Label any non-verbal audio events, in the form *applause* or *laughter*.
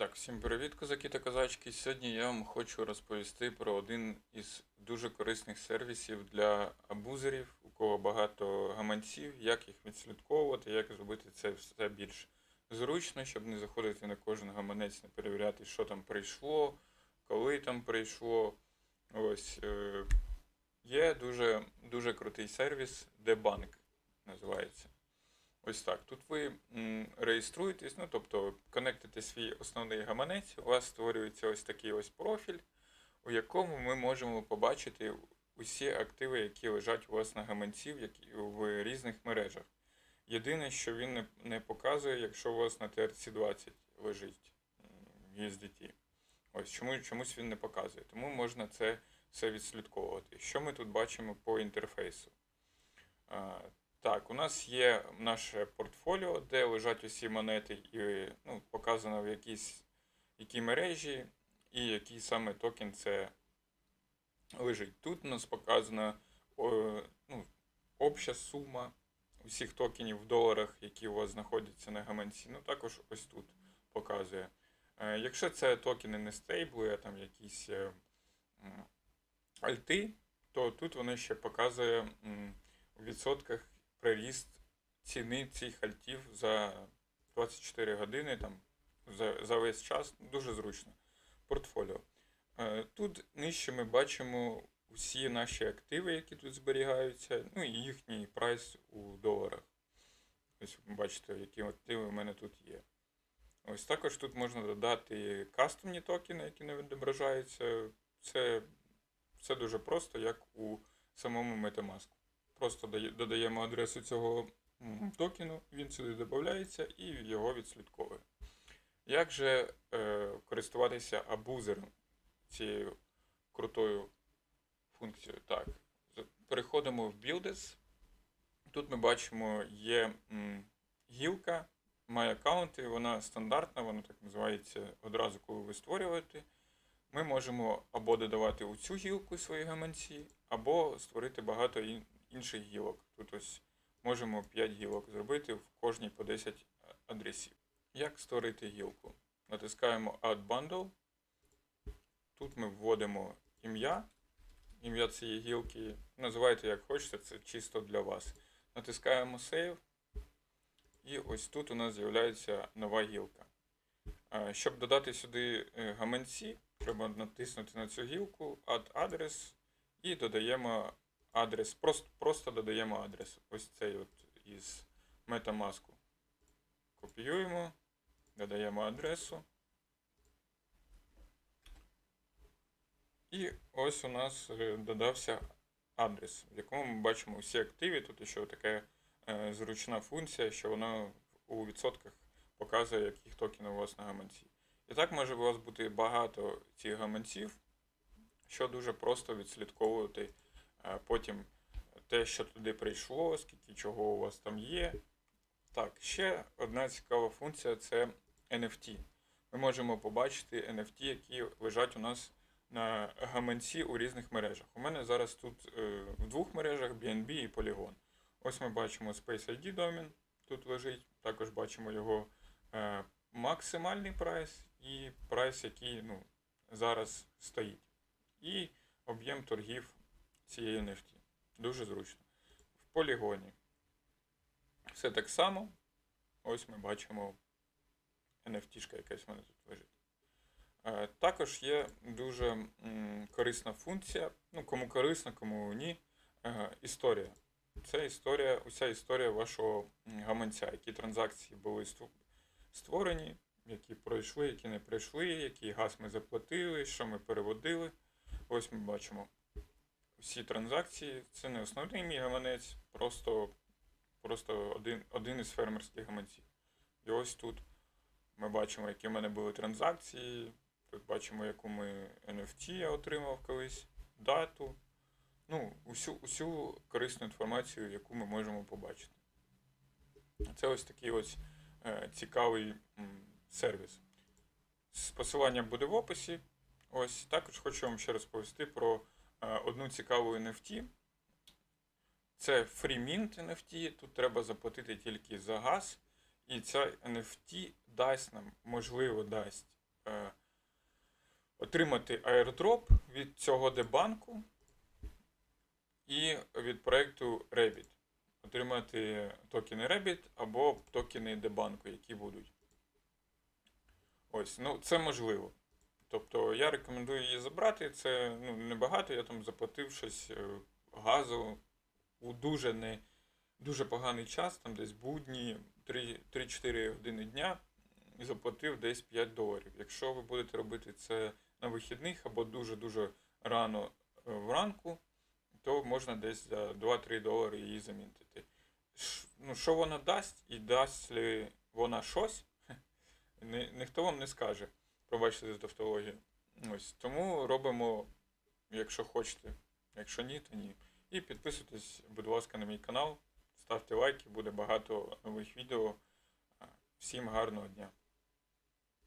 Так, всім привіт, козаки та козачки. Сьогодні я вам хочу розповісти про один із дуже корисних сервісів для абузерів, у кого багато гаманців, як їх відслідковувати, як зробити це все більш зручно, щоб не заходити на кожен гаманець, не перевіряти, що там прийшло, коли там прийшло. Ось е, є дуже, дуже крутий сервіс, Debunk називається. Ось так. Тут ви реєструєтесь, ну тобто конектите свій основний гаманець, у вас створюється ось такий ось профіль, у якому ми можемо побачити усі активи, які лежать у вас на гаманці в різних мережах. Єдине, що він не, показує, якщо у вас на TRC20 лежить м, USDT. Ось чому, чомусь він не показує. Тому можна це все відслідковувати. Що ми тут бачимо по інтерфейсу? Так, у нас є наше портфоліо, де лежать усі монети, і ну, показано в якійсь, якій мережі, і який саме токен це лежить. Тут у нас показана ну, обща сума усіх токенів в доларах, які у вас знаходяться на гаманці. Ну, також ось тут показує. Е, Якщо це токени не стейбли, а там якісь е, альти, то тут воно ще показує у відсотках приріст ціни цих альтів за 24 години, там, за, за весь час. Дуже зручно. Портфоліо. Е, Тут нижче ми бачимо усі наші активи, які тут зберігаються, ну і їхній прайс у доларах. Ось ви бачите, які активи в мене тут є. Ось також тут можна додати кастомні токени, які не відображаються. Це все дуже просто, як у самому Metamask. Просто додаємо адресу цього токену, він сюди додається і його відслідковує. Як же е, користуватися абузером цією крутою функцією? Так, переходимо в Buildes. Тут ми бачимо, є м, гілка My аккаунти, вона стандартна, вона так називається одразу, коли ви створюєте. Ми можемо або додавати у цю гілку свої гаманці, або створити багато інших гілок. Тут ось можемо 5 гілок зробити в кожній по 10 адресів. Як створити гілку? Натискаємо Add Bundle. Тут ми вводимо ім'я. Ім'я цієї гілки. Називайте як хочете, це чисто для вас. Натискаємо Save. І ось тут у нас з'являється нова гілка. Е, Щоб додати сюди е, гаманці, треба натиснути на цю гілку, Add адрес і додаємо адрес. Просто, просто додаємо адрес. Ось цей от із Metamask. Копіюємо, додаємо адресу. І ось у нас е, додався адрес, в якому ми бачимо всі активи. Тут ще така е, зручна функція, що вона у відсотках показує, яких токенів у вас на гаманці. І так може у вас бути багато цих гаманців, що дуже просто відслідковувати потім те, що туди прийшло, скільки чого у вас там є. Так, ще одна цікава функція це NFT. Ми можемо побачити NFT, які лежать у нас на гаманці у різних мережах. У мене зараз тут е, в двох мережах BNB і Polygon. Ось ми бачимо Space ID домен, тут лежить. Також бачимо його е, максимальний прайс і прайс, який ну, зараз стоїть. І об'єм торгів цієї NFT. Дуже зручно. В полігоні. Все так само. Ось ми бачимо NFT якась в мене тут лежить. Е, Також є дуже корисна функція, ну кому корисно, кому ні. е, Історія. Це історія, уся історія вашого гаманця, які транзакції були створені, які пройшли, які не пройшли, який газ ми заплатили, що ми переводили. Ось ми бачимо всі транзакції. Це не основний мій гаманець, просто, просто один, один із фермерських гаманців. І ось тут ми бачимо, які в мене були транзакції. Тут бачимо, яку ми NFT я отримав колись, дату. Ну, усю, усю корисну інформацію, яку ми можемо побачити. Це ось такий ось е, цікавий м, сервіс. Посилання буде в описі. Ось також хочу вам ще розповісти про одну цікаву NFT. Це FreeMint NFT. Тут треба заплатити тільки за газ. І ця NFT дасть нам, можливо, дасть е, отримати аердроп від цього дебанку і від проєкту Rabbit. Отримати токени Rabbit або токени дебанку, які будуть. Ось, ну це можливо. Тобто я рекомендую її забрати. Це ну, небагато, я там заплатив щось е, газу у дуже не дуже поганий час, там десь будні 3 3-4 години дня, і заплатив десь 5 доларів. Якщо ви будете робити це на вихідних або дуже-дуже рано е, вранку, то можна десь за 2-3 долари її замінити. Ну, що вона дасть, і дасть ли вона щось, *laughs* Ні, ніхто вам не скаже. Пробачте за тавтологію. Ось тому робимо, якщо хочете. Якщо ні, то ні. І підписуйтесь, будь ласка, на мій канал, ставте лайки, буде багато нових відео. Всім гарного дня!